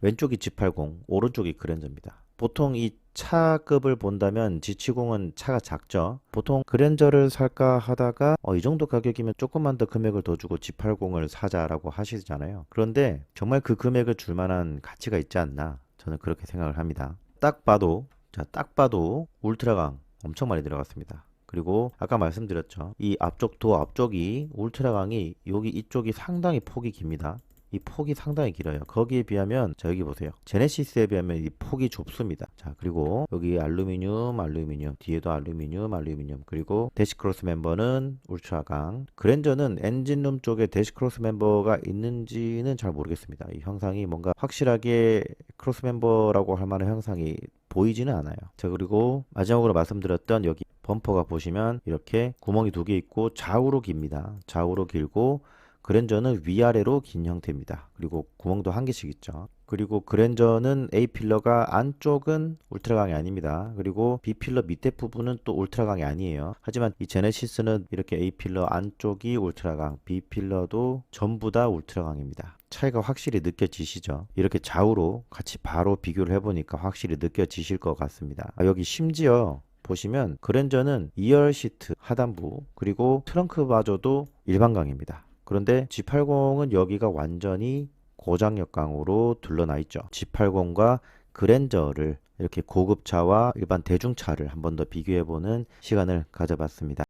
왼쪽이 G80, 오른쪽이 그랜저입니다. 보통 이 차급을 본다면 G70은 차가 작죠. 보통 그랜저를 살까 하다가 어, 이 정도 가격이면 조금만 더 금액을 더 주고 G80을 사자라고 하시잖아요. 그런데 정말 그 금액을 줄 만한 가치가 있지 않나 저는 그렇게 생각을 합니다. 딱 봐도 자, 딱 봐도 울트라강 엄청 많이 들어갔습니다. 그리고 아까 말씀드렸죠. 이 앞쪽 도어 앞쪽이 울트라강이 여기 이쪽이 상당히 폭이 깁니다. 이 폭이 상당히 길어요. 거기에 비하면 자 여기 보세요. 제네시스에 비하면 이 폭이 좁습니다. 자 그리고 여기 알루미늄, 알루미늄, 뒤에도 알루미늄, 알루미늄. 그리고 대시크로스 멤버는 울트라강. 그랜저는 엔진룸 쪽에 대시크로스 멤버가 있는지는 잘 모르겠습니다. 이 형상이 뭔가 확실하게 크로스 멤버라고 할 만한 형상이 보이지는 않아요. 자 그리고 마지막으로 말씀드렸던 여기 범퍼가 보시면 이렇게 구멍이 두 개 있고 좌우로 깁니다. 좌우로 길고 그랜저는 위아래로 긴 형태입니다. 그리고 구멍도 한 개씩 있죠. 그리고 그랜저는 A 필러가 안쪽은 울트라강이 아닙니다. 그리고 B 필러 밑에 부분은 또 울트라강이 아니에요. 하지만 이 제네시스는 이렇게 A 필러 안쪽이 울트라강, B 필러도 전부 다 울트라강입니다. 차이가 확실히 느껴지시죠? 이렇게 좌우로 같이 바로 비교를 해보니까 확실히 느껴지실 것 같습니다. 아, 여기 심지어 보시면 그랜저는 2열 시트 하단부 그리고 트렁크마저도 일반강입니다. 그런데 G80은 여기가 완전히 고장역강으로 둘러나 있죠. G80과 그랜저를 이렇게 고급차와 일반 대중차를 한 번 더 비교해보는 시간을 가져봤습니다.